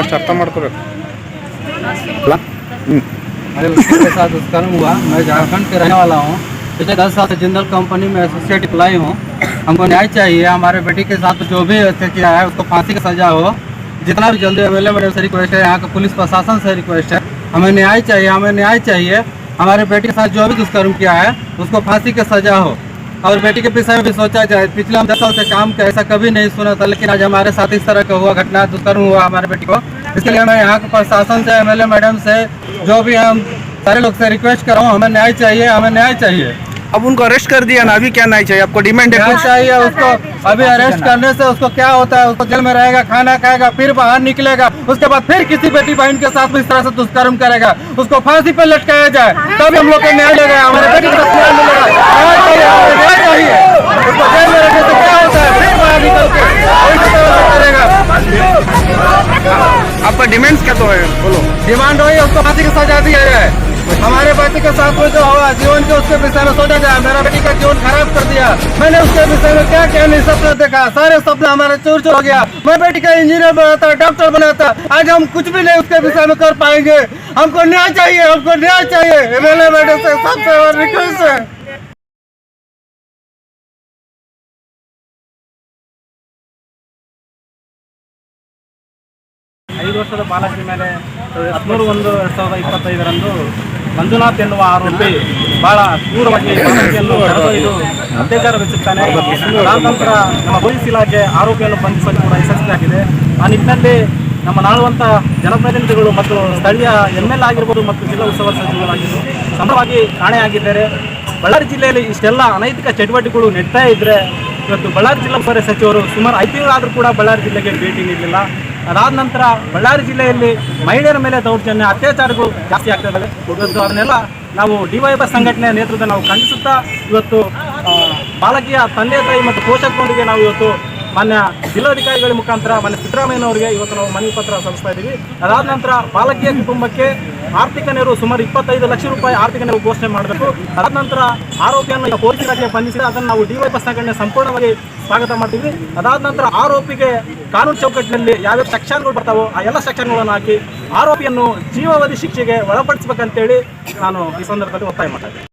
First ಅರ್ಥ ಮಾಡ್ಕೋಬೇಕು ಅಲ್ಲ ಹ್ಞೂ मेरे बच्चे के साथ दुष्कर्म हुआ मैं झारखंड के रहने वाला हूँ पिछले दस साल से जिंदल कंपनी में एसोसिएट एम्प्लॉय हूँ हमको न्याय चाहिए हमारे बेटी के साथ जो भी हत्या किया है उसको फांसी की सजा हो जितना भी जल्दी एम एल मैडम से रिक्वेस्ट है यहाँ के पुलिस प्रशासन से रिक्वेस्ट है हमें न्याय चाहिए हमें न्याय चाहिए हमारे बेटी के साथ जो भी दुष्कर्म किया है उसको फांसी की सजा हो और बेटी के विषय में भी सोचा जाए। पिछले हम दस साल से काम का ऐसा कभी नहीं सुना था, लेकिन आज हमारे साथ इस तरह का हुआ घटना, दुष्कर्म हुआ हमारे बेटी को। इसके लिए मैं यहाँ के प्रशासन से एमएलए मैडम से, जो भी हम सारे लोग से रिक्वेस्ट कर रहा हूँ, हमें न्याय चाहिए, हमें न्याय चाहिए। अब उनको अरेस्ट कर दिया ना अभी क्या नहीं चाहिए? आपको डिमांड है कुछ? चाहिए उसको? अभी अरेस्ट करने से उसको क्या होता है? उसको जेल में रहेगा खाना खाएगा फिर बाहर निकलेगा उसके बाद फिर किसी बेटी बहन के साथ इस तरह से दुष्कर्म करेगा। उसको फांसी पर लटकाया जाए तभी हम लोग को न्याय देगा हमारे बेटी को न्याय मिलेगा चाहिए हमें न्याय चाहिए। उसको जेल में रखने से क्या होता है? फिर बाहर निकल के करेगा। आपका डिमांड क्या तो है? बोलो। डिमांड वही उसको फांसी की सजा दिया जाए हमारे पति के साथ में जो हुआ, जीवन के उसके विषय में सोचा जाए। मेरा बेटी का जीवन खराब कर दिया। मैंने उसके विषय में क्या क्या? नहीं, सपना देखा। सारे सपना हमारे चोर चोर हो गया। मैं बेटी का इंजीनियर बनाता डॉक्टर बनाता। आज हम कुछ भी नहीं उसके विषय में कर पाएँगे। हमको न्याय चाहिए, हमको न्याय चाहिए। सबसे रिक्वेस्ट है ಐದು ವರ್ಷದ ಬಾಲಕಿ ಮೇಲೆ ಹದಿಮೂರು ಒಂದು ಎರಡು ಸಾವಿರದ ಇಪ್ಪತ್ತೈದರಂದು ಮಂಜುನಾಥ್ ಎನ್ನುವ ಆರೋಪಿ ಬಹಳ ಕ್ರೂರವಾಗಿ ಕರೆದೊಯ್ದು ಅತ್ಯಾಚಾರವೆಸಗುತ್ತಾನೆ ನಂತರ ನಮ್ಮ ಪೊಲೀಸ್ ಇಲಾಖೆ ಆರೋಪಿಯನ್ನು ಬಂಧಿಸಲು ಕೂಡ ಯಶಸ್ವಿಯಾಗಿದೆ ಆ ನಿಟ್ಟಿನಲ್ಲಿ ನಮ್ಮ ನಾಳುವಂತಹ ಜನಪ್ರತಿನಿಧಿಗಳು ಮತ್ತು ಸ್ಥಳೀಯ ಎಂ ಎಲ್ ಆಗಿರ್ಬೋದು ಮತ್ತು ಜಿಲ್ಲಾ ಉತ್ಸವ ಸಚಿವರಾಗಿದ್ದು ಸಮವಾಗಿ ಕಾಣೆಯಾಗಿದ್ದಾರೆ. ಬಳ್ಳಾರಿ ಜಿಲ್ಲೆಯಲ್ಲಿ ಇಷ್ಟೆಲ್ಲ ಅನೈತಿಕ ಚಟುವಟಿಕೆಗಳು ನೆಡ್ತಾ ಇದ್ದರೆ ಇವತ್ತು ಬಳ್ಳಾರಿ ಜಿಲ್ಲಾ ಉಸ್ತುವಾರಿ ಸಚಿವರು ಸುಮಾರು ಐದು ತಿಂಗಳಾದರೂ ಕೂಡ ಬಳ್ಳಾರಿ ಜಿಲ್ಲೆಗೆ ಭೇಟಿ ನೀಡಲಿಲ್ಲ. ಅದಾದ ನಂತರ ಬಳ್ಳಾರಿ ಜಿಲ್ಲೆಯಲ್ಲಿ ಮಹಿಳೆಯರ ಮೇಲೆ ದೌರ್ಜನ್ಯ, ಅತ್ಯಾಚಾರಗಳು ಜಾಸ್ತಿ ಆಗ್ತಾ ಇದ್ದಾವೆ. ಇವತ್ತು ಅದನ್ನೆಲ್ಲ ನಾವು ಡಿವೈಎಫ್ ಸಂಘಟನೆಯ ನೇತೃತ್ವ ನಾವು ಖಂಡಿಸುತ್ತಾ ಇವತ್ತು ಬಾಲಕಿಯ ತಂದೆ ತಾಯಿ ಮತ್ತು ಪೋಷಕರೊಂದಿಗೆ ನಾವು ಇವತ್ತು ಮಾನ್ಯ ಜಿಲ್ಲಾಧಿಕಾರಿಗಳ ಮುಖಾಂತರ ಮಾನ್ಯ ಸಿದ್ದರಾಮಯ್ಯನವರಿಗೆ ಇವತ್ತು ನಾವು ಮನವಿ ಪತ್ರ ಸಲ್ಲಿಸ್ತಾ ಇದ್ದೀವಿ. ಅದಾದ ನಂತರ ಬಾಲಕಿಯ ಕುಟುಂಬಕ್ಕೆ ಆರ್ಥಿಕ ನೆರವು ಸುಮಾರು ಇಪ್ಪತ್ತೈದು ಲಕ್ಷ ರೂಪಾಯಿ ಆರ್ಥಿಕ ನೆರವು ಘೋಷಣೆ ಮಾಡಬೇಕು. ಅದಾದ ನಂತರ ಆರೋಪಿಯನ್ನು ಪೊಲೀಸ್ ಇಲಾಖೆ ಬಂಧಿಸಿದ. ಅದನ್ನು ನಾವು ಡಿವೈ ಸಂಘಟನೆ ಸಂಪೂರ್ಣವಾಗಿ ಸ್ವಾಗತ ಮಾಡ್ತೀವಿ. ಅದಾದ ನಂತರ ಆರೋಪಿಗೆ ಕಾನೂನು ಚೌಕಟ್ಟಿನಲ್ಲಿ ಯಾವ್ಯಾವ ಸೆಕ್ಷನ್ಗಳು ಬರ್ತಾವೋ ಆ ಎಲ್ಲ ಸೆಕ್ಷನ್ಗಳನ್ನು ಹಾಕಿ ಆರೋಪಿಯನ್ನು ಜೀವಾವಧಿ ಶಿಕ್ಷೆಗೆ ಒಳಪಡಿಸಬೇಕಂತೇಳಿ ನಾನು ಈ ಸಂದರ್ಭದಲ್ಲಿ ಒತ್ತಾಯ ಮಾಡ್ತಾ